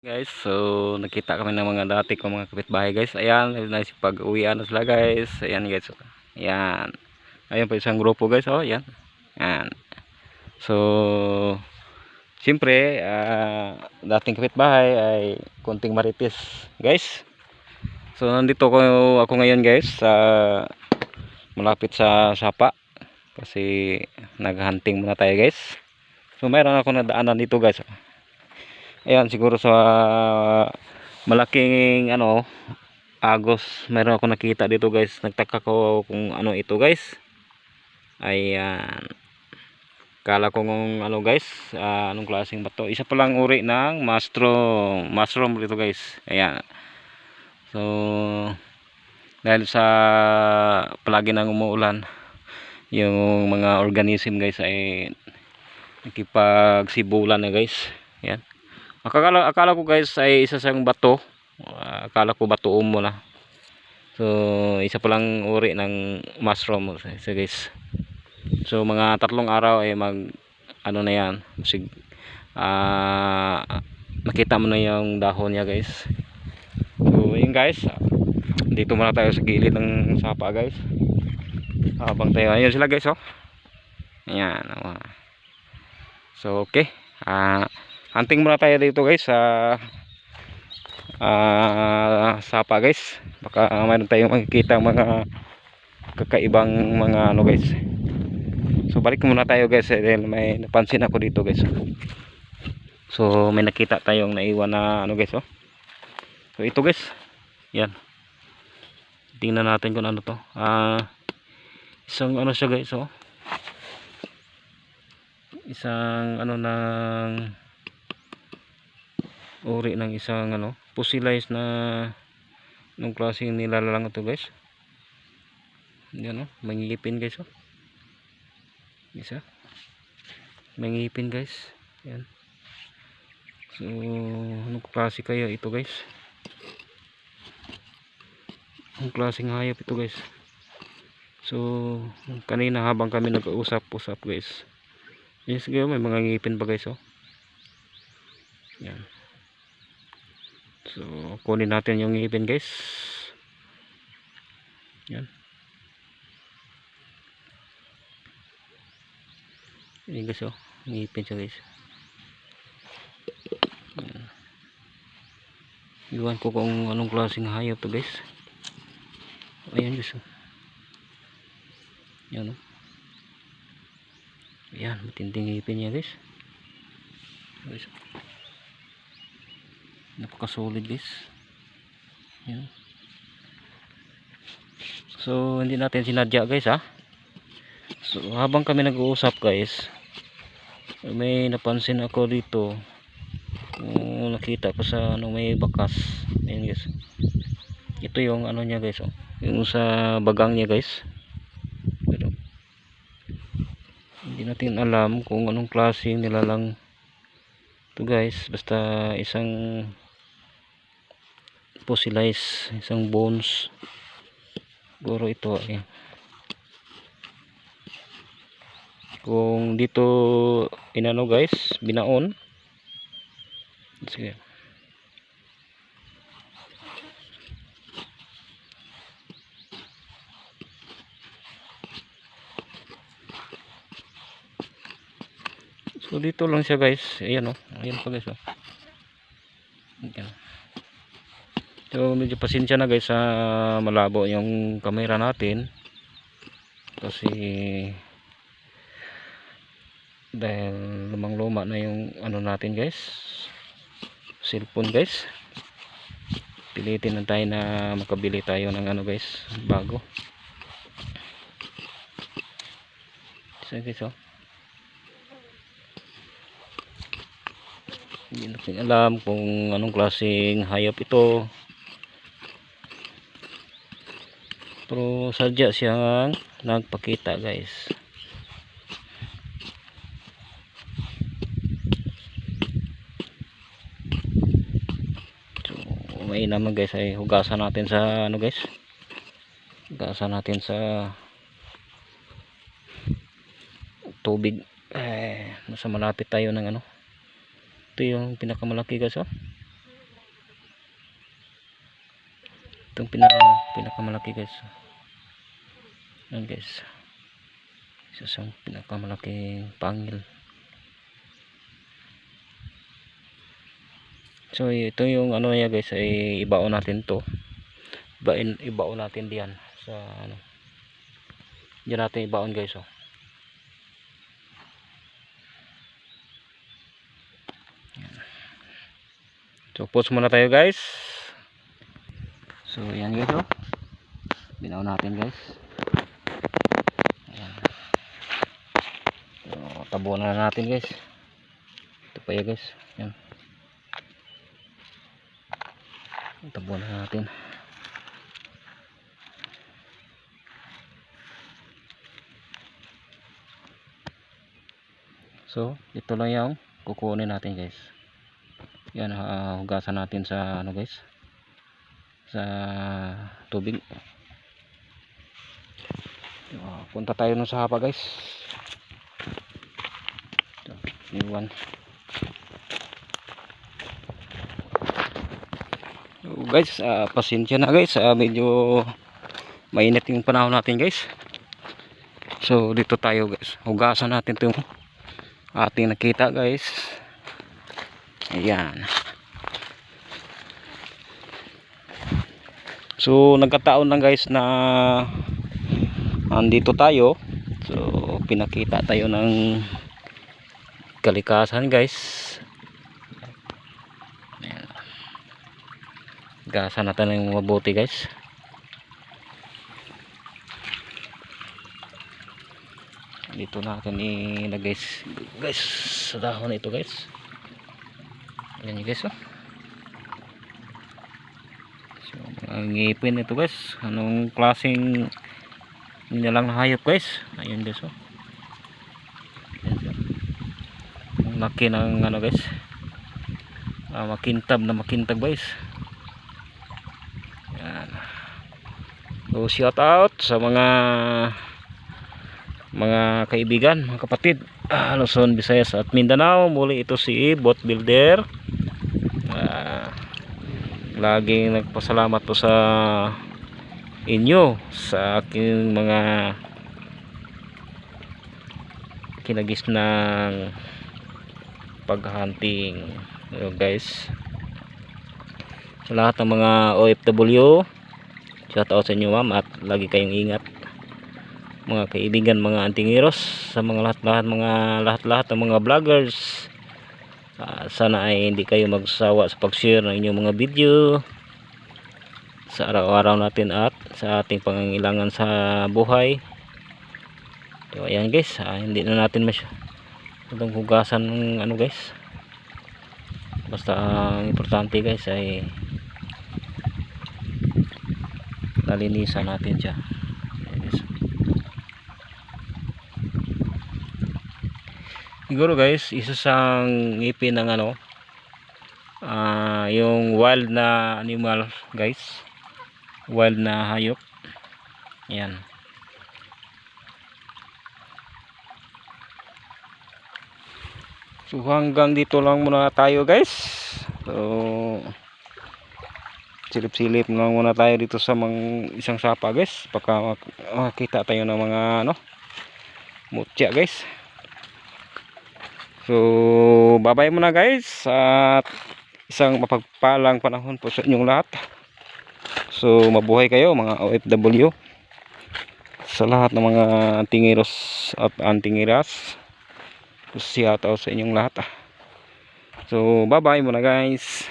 Guys, so nakita kami ng mga dati kong mga kapitbahay guys. Ayan, pag uwian na sila guys. Ayan guys. Ayan. Ayan pa isang grupo guys. Oh, ayan. Ayan. So, siyempre, ah, dating kapitbahay ay konting marites guys. So, nandito ko ako ngayon guys sa malapit sa sapa. Kasi naghunting muna tayo guys. So, mayroon ako nadaanan dito guys. Ayan, siguro sa malaking ano, agos. Meron ako nakita dito guys. Nagtaka ko kung ano ito guys. Ayan. Kala ko kung ano guys, ah, anong klaseng bato. Isa pa lang uri ng mushroom. Mushroom dito guys. Ayan. So, dahil sa palagi nang umuulan, yung mga organism guys ay nakipagsibulan na guys. Ayan. Akala, akala ko guys ay isa siyang bato. Akala ko bato umo na. So, isa pa lang uri ng mushroom so, guys. So, mga tatlong araw ay mag ano na yan. Sig ah makita mo na yung dahon niya guys. So, yun guys. Dito muna tayo sa gilid ng sapa guys. Habang tayo. Ayun sila guys oh. Ayan. oh. So, okay. Ah hunting muna tayo dito guys sa uh, sapa guys. Baka mayroon tayong makikita mga kakaibang mga ano guys. So balik muna tayo guys eh, dahil may napansin ako dito guys. So may nakita tayong naiwan na ano guys oh. So ito guys. Yan. Tingnan natin kung ano to. Ah uh, isang ano siya guys oh. Isang ano ng uri ng isang ano fossilized na nung klaseng nilalang ito guys. Yan o oh, mangipin guys o oh. isa. Mangipin guys. Yan. So anong klase kaya ito guys? Ang klaseng hayop ito guys? So kanina habang kami nag-uusap-usap guys. Yes may mga ngipin pa guys oh. Yan so kunin natin yung ngipin guys. Yan. Yan guys oh. Ngipin siya guys. Yan. iwan ko kung anong klaseng hayop to guys. Ayan guys oh. Yan oh. Yan matinding ngipin niya guys. Guys napakasolid guys. Yan so hindi natin sinadya guys ha? So habang kami nag-uusap guys may napansin ako dito uh, nakita ko sa ano may bakas. Ayan guys. Ito yung ano niya guys oh. yung sa bagang niya guys. Pero hindi natin alam kung anong klaseng nilalang ito guys. Basta isang fossilized isang bones siguro ito eh. kung dito inano guys binaon sige so dito lang siya guys ayan oh. ayan pa guys o oh. ayan So medyo pasensya na guys sa malabo yung camera natin. Kasi dahil lumang luma na yung ano natin guys. Cellphone guys. Pilitin na tayo na makabili tayo ng ano guys, bago. So guys oh. Hindi natin alam kung anong klaseng hayop ito. Pero sadya siyang nagpakita guys. So may naman guys ay hugasan natin sa ano guys? Hugasan natin sa tubig. Eh nasa malapit tayo ng ano? Ito yung pinakamalaki guys oh. Itong pinaka, pinakamalaki guys. Yan guys. Isa sa pinakamalaking pangil. So ito yung ano niya guys ay ibaon natin to. Ibain, ibaon natin diyan sa ano. Diyan natin ibaon guys oh. So pause muna tayo guys. So yan guys oh. Binaon natin guys. Ayan. So tabuan na natin guys. Ito pa yan guys. Yan. Tabuan na natin. So, ito lang yung kukunin natin guys. Yan, ah, hugasan natin sa ano guys. Sa tubig. Ah, punta tayo nun sa hapa guys. Ito, iwan. So, guys, ah, pasensya na guys. Ah, medyo mainit yung panahon natin guys. So, dito tayo guys. Hugasan natin itong ating nakita guys. Ayan. So, nagkataon lang guys na andito tayo. So, pinakita tayo ng kalikasan guys. Ayan. Gasa natin ng mabuti guys. Dito natin ilagay guys sa dahon na ito guys. Ayan yun guys oh. So, ang ngipin ito guys. Anong klaseng nilalang hayop guys. Ayun guys oh. Ayan siya. Ang laki ng ano guys. Ah, makintab na makintab guys. Yan. So shout out sa mga mga kaibigan, mga kapatid, ah, Luzon, Visayas at Mindanao. Muli ito si Bot Builder. Ah, laging nagpasalamat po sa inyo sa aking mga kinagis ng paghunting. Guys. Sa lahat ng mga OFW shout out sa inyo ma'am at lagi kayong ingat. Mga kaibigan mga antingiros sa mga lahat-lahat mga lahat-lahat ng mga vloggers. Ah, sana ay hindi kayo magsawa sa pag-share ng inyong mga video sa araw-araw natin at sa ating pangangailangan sa buhay. So ayan guys. Ah, hindi na natin masya itong hugasan ng ano guys. Basta ang importante guys ay nalinisan natin siya. Siguro guys isa sang ngipin ng ano ah yung wild na animal guys. Wild na hayop. Yan so hanggang dito lang muna tayo guys so silip-silip lang muna tayo dito sa mga isang sapa guys baka mak- makita tayo ng mga ano mutya guys So, bye-bye muna guys at isang mapagpalang panahon po sa inyong lahat. So, mabuhay kayo mga OFW sa lahat ng mga antingiros at antingiras. Shout out sa inyong lahat. So, bye-bye muna guys.